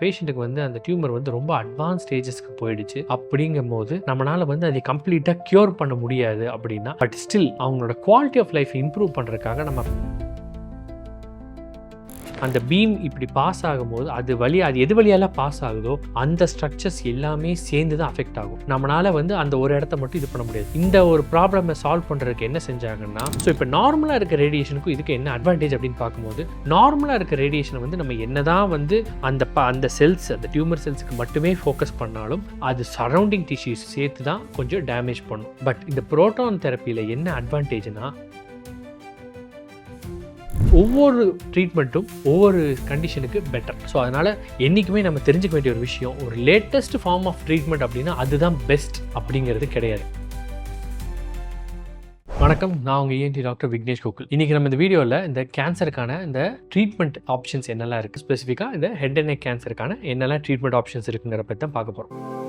பேஷண்ட்டுக்கு வந்து அந்த டியூமர் வந்து ரொம்ப அட்வான்ஸ் ஸ்டேஜஸ்க்கு போயிடுச்சு. அப்படிங்கும் போது நம்மளால வந்து அதை கம்ப்ளீட்டாக க்யூர் பண்ண முடியாது அப்படின்னா பட் ஸ்டில் அவங்களோட குவாலிட்டி ஆஃப் லைஃப் இம்ப்ரூவ் பண்ணுறதுக்காக நம்ம அந்த பீம் இப்படி பாஸ் ஆகும்போது அது வழி அது எது வழியால பாஸ் ஆகுதோ அந்த ஸ்ட்ரக்சர்ஸ் எல்லாமே சேர்ந்து தான் அஃபெக்ட் ஆகும். நம்மளால வந்து அந்த ஒரு இடத்த மட்டும் இது பண்ண முடியாது. இந்த ஒரு ப்ராப்ளமை சால்வ் பண்ணுறதுக்கு என்ன செஞ்சாங்கன்னா ஸோ இப்போ நார்மலாக இருக்க ரேடியேஷனுக்கும் இதுக்கு என்ன அட்வான்டேஜ் அப்படின்னு பார்க்கும்போது நார்மலாக இருக்க ரேடியேஷனை வந்து நம்ம என்னதான் வந்து அந்த ப அந்த செல்ஸ் அந்த டியூமர் செல்ஸுக்கு மட்டுமே ஃபோக்கஸ் பண்ணாலும் அது சரௌண்டிங் டிஷ்யூஸ் சேர்த்து தான் கொஞ்சம் டேமேஜ் பண்ணும். பட் இந்த ப்ரோட்டான் தெரப்பியில் என்ன அட்வான்டேஜ்னா ஒவ்வொரு ட்ரீட்மெண்ட்டும் ஒவ்வொரு கண்டிஷனுக்கு பெட்டர் ஸோ அதனால் என்றைக்குமே நம்ம தெரிஞ்சுக்க வேண்டிய ஒரு விஷயம் ஒரு லேட்டஸ்ட் ஃபார்ம் ஆஃப் ட்ரீட்மெண்ட் அப்படின்னா அதுதான் பெஸ்ட் அப்படிங்கிறது கிடையாது. வணக்கம். நான் உங்கள் இஎன்டி டாக்டர் விக்னேஷ் கோகுல். இன்றைக்கி நம்ம இந்த வீடியோவில் இந்த கேன்சருக்கான இந்த ட்ரீட்மெண்ட் ஆப்ஷன்ஸ் என்னெல்லாம் இருக்குது ஸ்பெசிஃபிக்காக இந்த ஹெட் அண்ட் நெக் கேன்சருக்கான என்னெல்லாம் ட்ரீட்மெண்ட் ஆப்ஷன்ஸ் இருக்குங்கிற பற்றி தான் பார்க்க போகிறோம்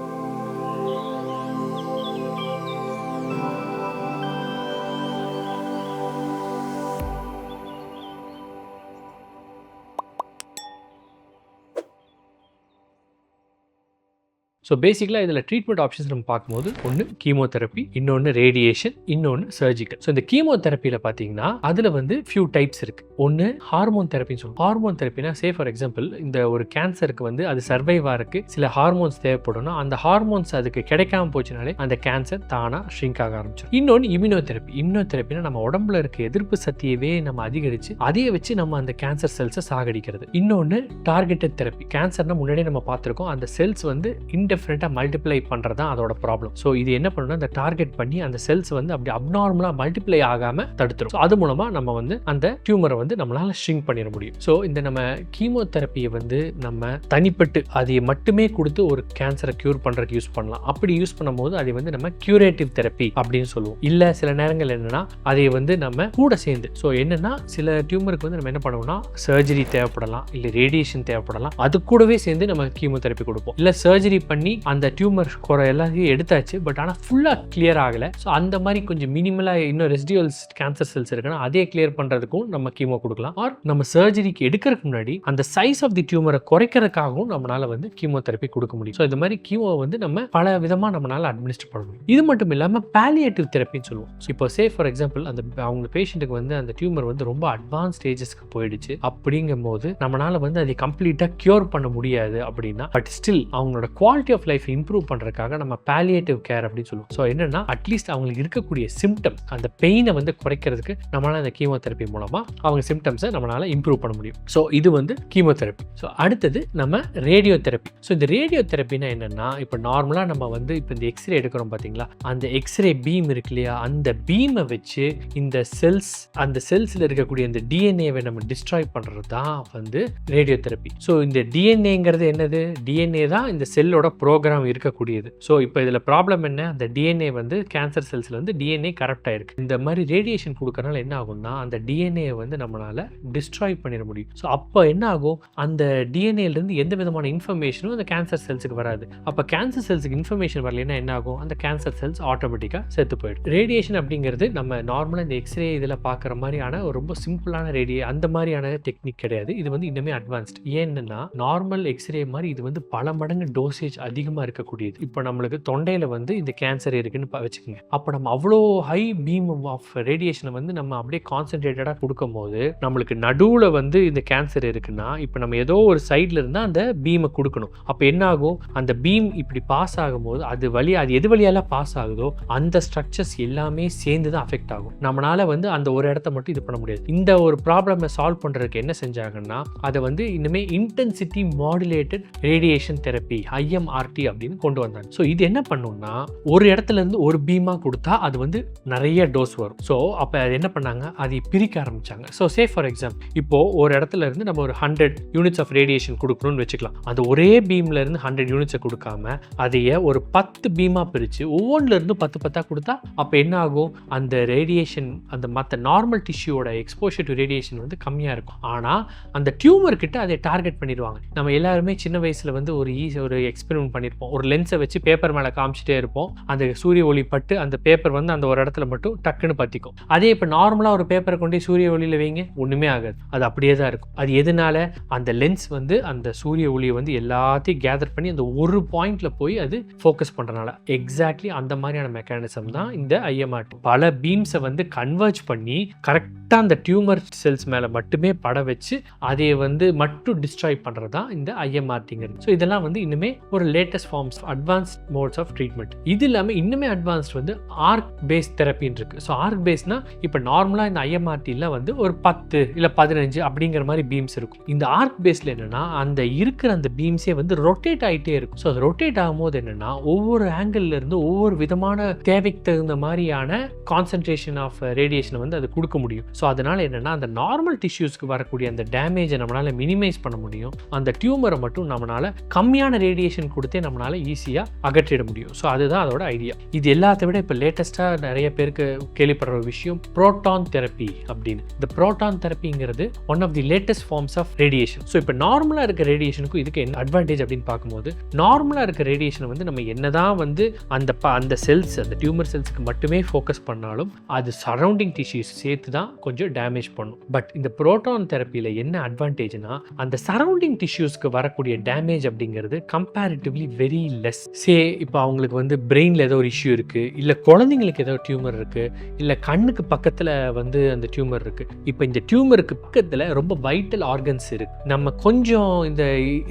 ஸோ பேசிக்கலாக இதில் ட்ரீட்மெண்ட் ஆப்ஷன்ஸ் நம்ம பார்க்கும்போது ஒன்று கீமோதெரப்பி இன்னொன்று ரேடியேஷன் இன்னொன்று சர்ஜிக்கல் ஸோ இந்த கீமோதெரப்பியில் பார்த்தீங்கன்னா அதில் வந்து ஃபியூ டைப்ஸ் இருக்குது ஒன்று ஹார்மோன் தெரப்பின்னு சொல்லுவோம் ஹார்மோன் தெரப்பினா சே ஃபார் எக்ஸாம்பிள் இந்த ஒரு கேன்சருக்கு வந்து அது சர்வைவாக இருக்குது சில ஹார்மோன்ஸ் தேவைப்படும்னா அந்த ஹார்மோன்ஸ் அதுக்கு கிடைக்காம போச்சுனாலே அந்த கேன்சர் தானாக ஷ்ரிங்க் ஆக ஆரம்பிச்சிடும் இன்னொன்று இம்யூனோதெரப்பி இம்யூனோதெரப்பினா நம்ம உடம்புல இருக்க எதிர்ப்பு சக்தியவே நம்ம அதிகரித்து அதையே வச்சு நம்ம அந்த கேன்சர் செல்ஸை சாகடிக்கிறது. இன்னொன்று டார்கெட்டட் தெரப்பி கேன்சர்னா முன்னாடியே நம்ம பார்த்துருக்கோம். அந்த செல்ஸ் வந்து இன்டெஃபினட்டாக மல்டிப்ளை பண்ணுறது தான் அதோட ப்ராப்ளம் ஸோ இது என்ன பண்ணணும்னா அந்த டார்கெட் பண்ணி அந்த செல்ஸ் வந்து அப்படி அப்நார்மலாக மல்டிப்ளை ஆகாமல் தடுத்துரும். ஸோ அது மூலமாக நம்ம வந்து அந்த டியூமரை வந்து நம்மளால் ஷ்ரிங்க் பண்ணிட முடியும். ஸோ இந்த நம்ம கீமோதெரப்பியை வந்து நம்ம தனிப்பட்டு அதை மட்டுமே கொடுத்து ஒரு கேன்சரை க்யூர் பண்ணுறதுக்கு யூஸ் பண்ணலாம். அப்படி யூஸ் பண்ணும்போது அதை வந்து நம்ம க்யூரேட்டிவ் தெரப்பி அப்படின்னு சொல்லுவோம். இல்லை சில நேரங்கள் என்னென்னா அதை வந்து நம்ம கூட சேர்ந்து ஸோ என்னென்னா சில டியூமருக்கு வந்து நம்ம என்ன பண்ணுவோம்னா சர்ஜரி தேவைப்படலாம் இல்லை ரேடியேஷன் தேவைப்படலாம். அது கூடவே சேர்ந்து நம்ம கீமோதெரப்பி கொடுப்போம். இல்லை சர்ஜரி பண்ணி அந்த டியூமர் குறை எல்லாத்தையும் எடுத்தாச்சு. பட் ஆனால் ஃபுல்லாக கிளியர் ஆகலை. ஸோ அந்த மாதிரி கொஞ்சம் மினிமலாக இன்னும் ரெசிடியூல்ஸ் கேன்சர் செல்ஸ் இருக்குன்னா அதே கிளியர் பண்ணுறதுக்கும் நம்ம கீமோ கொடுக்கலாம். ஆர் நம்ம சர்ஜரிக்கு எடுக்கிறதுக்கு முன்னாடி அந்த சைஸ் ஆஃப் தி டியூமரை குறைக்கிறதுக்காகவும் நம்மளால வந்து கீமோதெரப்பி கொடுக்க முடியும். ஸோ இந்த மாதிரி கீமோ வந்து நம்ம பல விதமாக நம்மளால அட்மினிஸ்டர் பண்ண முடியும். இது மட்டும் இல்லாமல் பேலியேட்டிவ் தெரப்பின்னு சொல்லுவோம். இப்போ சே ஃபார் எக்ஸாம்பிள் அந்த அவங்க பேஷண்ட்டுக்கு வந்து அந்த டியூமர் வந்து ரொம்ப அட்வான்ஸ் ஸ்டேஜஸ்க்கு போயிடுச்சு. அப்படிங்கும் போது நம்மளால வந்து அதை கம்ப்ளீட்டாக க்யூர் பண்ண முடியாது அப்படின்னா பட் ஸ்டில் அவங்களோட குவாலிட்டி ஆஃப் லைஃப் இம்ப்ரூவ் பண்ணுறதுக்காக நம்ம பேலியேட்டிவ் கேர் அப்படின்னு சொல்லுவோம். ஸோ என்னன்னா அட்லீஸ்ட் அவங்களுக்கு இருக்கக்கூடிய சிம்டம் அந்த பெயினை வந்து குறைக்கிறதுக்கு நம்மளால் அந்த கீமோதெரப்பி மூலமாக அவங்க சிம்டம்ஸை நம்மளால இம்ப்ரூவ் பண்ண முடியும். ஸோ இது வந்து கீமோதெரப்பி ஸோ அடுத்தது நம்ம ரேடியோ தெரப்பி ஸோ இந்த ரேடியோ தெரப்பினா என்னென்னா இப்போ நார்மலாக நம்ம வந்து இப்போ இந்த எக்ஸ்ரே எடுக்கிறோம் பார்த்தீங்களா அந்த எக்ஸ்ரே பீம் இருக்கு இல்லையா? அந்த பீமை வச்சு இந்த செல்ஸ் அந்த செல்ஸில் இருக்கக்கூடிய இந்த டிஎன்ஏவை நம்ம டிஸ்ட்ராய் பண்ணுறது தான் வந்து ரேடியோ தெரப்பி ஸோ இந்த டிஎன்ஏங்கிறது என்னது? டிஎன்ஏ தான் இந்த செல்லோட ப்ரோக்ராம் இருக்கக்கூடியது. ஸோ இப்போ இதில் ப்ராப்ளம் என்ன? அந்த டிஎன்ஏ வந்து கேன்சர் செல்ஸில் வந்து டிஎன்ஏ கரெக்டாக இருக்கு இந்த மாதிரி ரேடியேஷன் கொடுக்கறனால என்ன ஆகும்னா அந்த டிஎன்ஏ வந்து நம்மளால் டிஸ்ட்ராய் பண்ணிட முடியும். ஸோ அப்போ என்ன ஆகும்? அந்த டிஎன்ஏலேருந்து எந்த விதமான இன்ஃபர்மேஷனும் அந்த கேன்சர் செல்ஸுக்கு வராது. அப்போ கேன்சர் செல்ஸுக்கு இன்ஃபர்மேஷன் வரலைன்னா என்ன ஆகும்? அந்த கேன்சர் செல்ஸ் ஆட்டோமேட்டிக்காக செத்து போயிடும். ரேடியேஷன் அப்படிங்கிறது நம்ம நார்மலாக இந்த எக்ஸ்ரே இதில் பார்க்குற மாதிரியான ஒரு ரொம்ப சிம்பிளான ரேடியே அந்த மாதிரியான டெக்னிக் கிடையாது. இது வந்து இன்னுமே அட்வான்ஸ்ட் ஏன்னா நார்மல் எக்ஸ்ரே மாதிரி இது வந்து பல மடங்கு டோசேஜ் அதிகமாக இருக்கக்கூடியது. இப்போ நம்மளுக்கு தொண்டையில் வந்து இந்த கேன்சர் இருக்குன்னு வச்சுக்கோங்க. அப்போ நம்ம அவ்வளோ ஹை பீம் ஆஃப் ரேடியேஷனை வந்து நம்ம அப்படியே கான்சென்ட்ரேட்டடாக கொடுக்கும்போது நம்மளுக்கு நடுவில் வந்து இந்த கேன்சர் இருக்குன்னா இப்போ நம்ம ஏதோ ஒரு சைடில் இருந்தால் அந்த பீமை கொடுக்கணும். அப்போ என்ன ஆகும்? அந்த பீம் இப்படி பாஸ் ஆகும்போது அது வழி அது எது வழியால பாஸ் ஆகுதோ அந்த ஸ்ட்ரக்சர்ஸ் எல்லாமே சேர்ந்து தான் அஃபெக்ட் ஆகும். நம்மளால வந்து அந்த ஒரு இடத்த மட்டும் இது பண்ண முடியாது. இந்த ஒரு ப்ராப்ளமை சால்வ் பண்ணுறதுக்கு என்ன செஞ்சாங்கன்னா அதை வந்து இன்னுமே intensity modulated radiation therapy I M R T அப்படின்னு கொண்டு வந்தாங்க. ஸோ இது என்ன பண்ணுன்னா ஒரு இடத்துல இருந்து ஒரு பீமா கொடுத்தா அது வந்து நிறைய டோஸ் வரும். ஸோ அப்போ அது என்ன பண்ணாங்க? அதை பிரிக்க ஆரம்பிச்சாங்க. ஸோ சே ஃபார் எக்ஸாம்பிள் இப்போ ஒரு இடத்துல இருந்து நம்ம ஒரு ஹண்ட்ரட் யூனிட்ஸ் ஆஃப் ரேடியேஷன் கொடுக்கணும்னு வச்சுக்கலாம். அந்த ஒரே பீம்ல இருந்து ஹண்ட்ரட் யூனிட்ஸை கொடுக்காம அதைய ஒரு பத்து பீமா பிரித்து ஒவ்வொன்றுல இருந்து பத்து பத்தா கொடுத்தா அப்போ என்ன ஆகும்? அந்த ரேடியேஷன் அந்த மற்ற நார்மல் டிஷ்யூவோட எக்ஸ்போஷர் டு ரேடியேஷன் வந்து கம்மியாக இருக்கும். ஆனால் அந்த டியூமர் கிட்ட அதை டார்கெட் பண்ணிடுவாங்க. நம்ம எல்லாருமே சின்ன வயசில் வந்து ஒரு ஈஸி ஒரு எக்ஸ்பெரிமெண்ட் நம்ம பண்ணியிருப்போம் ஒரு லென்ஸை வச்சு பேப்பர் மேலே காமிச்சிட்டே இருப்போம். அந்த சூரிய ஒளி பட்டு அந்த பேப்பர் வந்து அந்த ஒரு இடத்துல மட்டும் டக்குன்னு பற்றிக்கும் அதே இப்போ நார்மலாக ஒரு பேப்பரை கொண்டு சூரிய ஒளியில் வைங்க ஒன்றுமே ஆகாது. அது அப்படியே தான் இருக்கும். அது எதனால? அந்த லென்ஸ் வந்து அந்த சூரிய ஒளியை வந்து எல்லாத்தையும் கேதர் பண்ணி அந்த ஒரு பாயிண்ட்ல போய் அது ஃபோக்கஸ் பண்ணுறனால எக்ஸாக்ட்லி அந்த மாதிரியான மெக்கானிசம் தான் இந்த ஐஎம்ஆர்டி பல பீம்ஸை வந்து கன்வெர்ஜ் பண்ணி கரெக்டாக அந்த டியூமர் செல்ஸ் மேலே மட்டுமே பட வச்சு அதை வந்து மட்டும் டிஸ்ட்ராய் பண்ணுறது தான் இந்த ஐஎம்ஆர்டிங்கிறது ஸோ இதெல்லாம் வந்து இன்னுமே ஒரு latest forms advanced modes of treatment இது இல்லாமல் இன்னுமே அட்வான்ஸ்ட் வந்து ஆர்க் பேஸ் தெரப்பின்னு இருக்குது ஸோ ஆர்க் பேஸ்னா இப்போ நார்மலாக இந்த ஐஎம்ஆர்டியில் வந்து ஒரு பத்து இல்லை பதினஞ்சு அப்படிங்கிற மாதிரி பீம்ஸ் இருக்கும். இந்த ஆர்க் பேஸில் என்னென்னா அந்த இருக்கிற அந்த பீம்ஸே வந்து ரொட்டேட் ஆகிட்டே இருக்கும். ஸோ அது ரொட்டேட் ஆகும்போது என்னென்னா ஒவ்வொரு ஆங்கிள்லேருந்து ஒவ்வொரு விதமான தேவைக்கு தகுந்த மாதிரியான கான்சன்ட்ரேஷன் ஆஃப் ரேடியேஷனை வந்து அது கொடுக்க முடியும். ஸோ அதனால் என்னென்னா அந்த நார்மல் டிஷ்யூஸ்க்கு வரக்கூடிய அந்த டேமேஜை நம்மளால் மினிமைஸ் பண்ண முடியும். அந்த டியூமரை மட்டும் நம்மளால் கம்மியான ரேடியேஷன் கொடுத்து நம்மளால் ஈஸியாக அகற்றிட முடியும். ஸோ அதுதான் அதோட ஐடியா இது எல்லாத்த விட இப்போ லேட்டஸ்ட்டாக நிறைய பேருக்கு கேள்விப்படுற ஒரு விஷயம் ப்ரோட்டான் தெரப்பி அப்படின்னு. இந்த proton தெரப்பிங்கிறது one of the latest forms of radiation so இப்போ நார்மலாக இருக்க ரேடியேஷனுக்கும் இதுக்கு என்ன அட்வான்டேஜ் அப்படின்னு பார்க்கும்போது நார்மலாக இருக்க ரேடியேஷனை வந்து நம்ம என்னதான் வந்து அந்த ப அந்த செல்ஸ் அந்த டியூமர் செல்ஸ்க்கு மட்டுமே ஃபோக்கஸ் பண்ணாலும் அது சரௌண்டிங் டிஷ்யூஸ் சேர்த்து தான் கொஞ்சம் டேமேஜ் பண்ணும். பட் இந்த ப்ரோட்டான் தெரப்பியில் என்ன அட்வான்டேஜ்னா அந்த சரௌண்டிங் டிஷ்யூஸ்க்கு வரக்கூடிய டேமேஜ் அப்படிங்கிறது கம்பேரிட்டிவ்லி வெரி லெஸ் சே இப்போ அவங்களுக்கு வந்து பிரெயினில் ஏதோ ஒரு இஷ்யூ இருக்குது இல்லை குழந்தைங்களுக்கு ஏதோ டியூமர் இருக்குது இல்லை கண்ணுக்கு பக்கத்தில் வந்து அந்த டியூமர் இருக்குது இப்போ இந்த டியூமருக்கு பக்கத்தில் ரொம்ப வைட்டல் ஆர்கன்ஸ் இருக்குது நம்ம கொஞ்சம் இந்த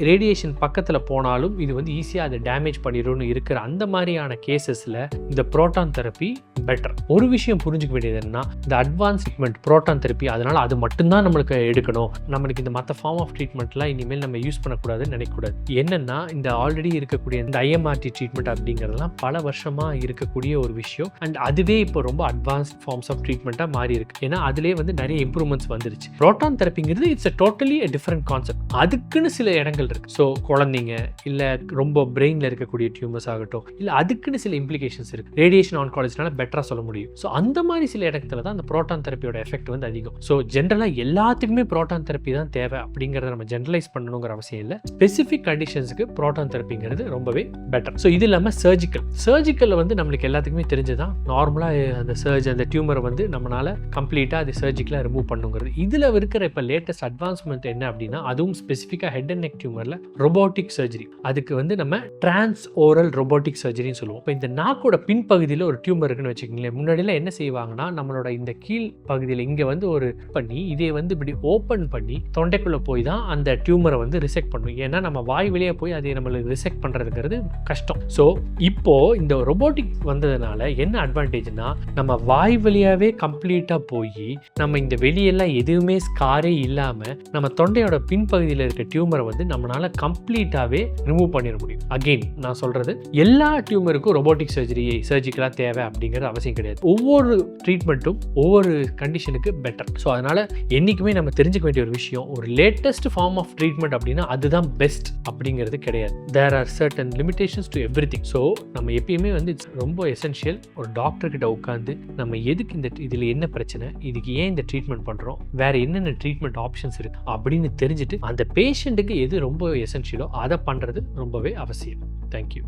ரேடியேஷன் பக்கத்தில் போனாலும் இது வந்து ஈஸியாக அதை டேமேஜ் பண்ணிடும்னு இருக்கிற அந்த மாதிரியான கேசஸில் இந்த ப்ரோட்டான் தெரப்பி பெட்டர் ஒரு விஷயம் புரிஞ்சுக்க வேண்டியது என்னன்னா இந்த அட்வான்ஸ் ட்ரீட்மெண்ட் ப்ரோட்டான் தெரப்பி அதனால் அது மட்டும்தான் நம்மளுக்கு எடுக்கணும். நம்மளுக்கு இந்த மற்ற ஃபார்ம் ஆஃப் ட்ரீட்மெண்ட்லாம் இனிமேல் நம்ம யூஸ் பண்ணக்கூடாதுன்னு நினைக்கக்கூடாது. என்னென்னா இந்த ஆல்ரெடி இருக்கக்கூடிய இந்த ஐஎம்ஆர்டி ட்ரீட்மெண்ட் அப்படிங்கிறதுலாம் பல வருஷமாக இருக்கக்கூடிய ஒரு விஷயம். அண்ட் அதுவே இப்போ ரொம்ப அட்வான்ஸ் ஃபார்ம்ஸ் ஆஃப் ட்ரீட்மெண்ட்டாக மாறி இருக்கு. ஏன்னா அதிலே வந்து நிறைய இம்ப்ரூவ்மெண்ட்ஸ் வந்துருச்சு. Proton தெரப்பிங்கிறது it's a totally different concept அதுக்குன்னு சில இடங்கள் இருக்கு. ஸோ குழந்தைங்க இல்லை ரொம்ப பிரெயினில் இருக்கக்கூடிய டியூமர்ஸ் ஆகட்டும் இல்லை அதுக்குன்னு சில இம்ப்ளிகேஷன்ஸ் இருக்கு. ரேடியேஷன் ஆன்காலஜினால பெட்டராக சொல்ல முடியும். ஸோ அந்த மாதிரி சில இடத்துல தான் அந்த ப்ரோட்டான் தெரப்பியோட எஃபெக்ட் வந்து அதிகம். ஸோ ஜென்ரலாக எல்லாத்துக்குமே ப்ரோட்டான் தெரப்பி தான் தேவை அப்படிங்கிறத நம்ம ஜென்ரலைஸ் பண்ணணுங்கிற அவசியம் இல்லை. ஸ்பெசிஃபிக் கண்டிஷன்ஸுக்கு ப்ரோட்டான் தெரப்பிங்கிறது ரொம்பவே பெட்டர் ஸோ இது இல்லாமல் சர்ஜிக்கல் சர்ஜிக்கலில் வந்து நம்மளுக்கு எல்லாத்துக்குமே தெரிஞ்சதான் நார்மலாக அந்த சர்ஜ் அந்த டியூமரை வந்து நம்மளால் கம்ப்ளீட்டாக அது சர்ஜிக்கலாக ரிமூவ் பண்ணுங்கிறது. இதில் இருக்கிற இப்போ லேட்டஸ்ட் அட்வான்ஸ்மெண்ட் என்ன அப்படின்னா அதுவும் ஸ்பெசிஃபிக்காக ஹெட் அண்ட் நெக் டியூமரில் ரொபோட்டிக் சர்ஜரி அதுக்கு வந்து நம்ம டிரான்ஸ் ஓரல் ரொபோட்டிக் சர்ஜரின்னு சொல்லுவோம். இப்போ இந்த நாக்கோட பின்பகுதியில் ஒரு டியூமர் இருக்குன்னு வச்சுக்கோங்களேன். முன்னாடிலாம் என்ன செய்வாங்கன்னா நம்மளோட இந்த கீழ் பகுதியில் இங்கே வந்து ஒரு பண்ணி இதை வந்து இப்படி ஓப்பன் பண்ணி தொண்டைக்குள்ளே போய் தான் அந்த டியூமரை வந்து ரிசெக்ட் பண்ணும். ஏன்னா நம்ம வாய் வெளியே போய் அதை நம்மளுக்கு ரிசெக்ட் பண்ணுறதுங்கிறது கஷ்டம். ஸோ இப்போ இந்த ரொபோட்டிக் வந்ததுனால என்ன அட்வான்டேஜ்னா நம்ம வாய் வழியாவே கம்ப்ளீட்டாக போய் நம்ம இந்த வெளியெல்லாம் எதுவுமே ஸ்காரே இல்லாமல் நம்ம தொண்டையோட பின்பகுதியில் இருக்க டியூமரை வந்து நம்மளால கம்ப்ளீட்டாகவே ரிமூவ் பண்ணிட முடியும். அகெயின் நான் சொல்கிறது எல்லா டியூமருக்கும் ரொபோட்டிக் சர்ஜரி சர்ஜிக்கலாக தேவை அப்படிங்கிறது அவசியம் கிடையாது. ஒவ்வொரு ட்ரீட்மெண்ட்டும் ஒவ்வொரு கண்டிஷனுக்கு பெட்டர் ஸோ அதனால் என்றைக்குமே நம்ம தெரிஞ்சுக்க வேண்டிய ஒரு விஷயம் ஒரு லேட்டஸ்ட் ஃபார்ம் ஆஃப் ட்ரீட்மெண்ட் அப்படின்னா அதுதான் பெஸ்ட் அப்படிங்கிறது கிடையாது. There are certain limitations to everything so நம்ம எப்பயுமே வந்து இட்ஸ் ரொம்ப எசென்ஷியல் ஒரு டாக்டர் கிட்ட உட்காந்து நம்ம எதுக்கு இந்த இதில் என்ன பிரச்சனை இதுக்கு ஏன் இந்த ட்ரீட்மெண்ட் பண்ணுறோம் வேற என்னென்ன ட்ரீட்மெண்ட் ஆப்ஷன்ஸ் இருக்கு அப்படின்னு தெரிஞ்சுட்டு அந்த பேஷண்ட்டுக்கு எது ரொம்ப எசென்ஷியலோ அதை பண்ணுறது ரொம்பவே அவசியம். தேங்க்யூ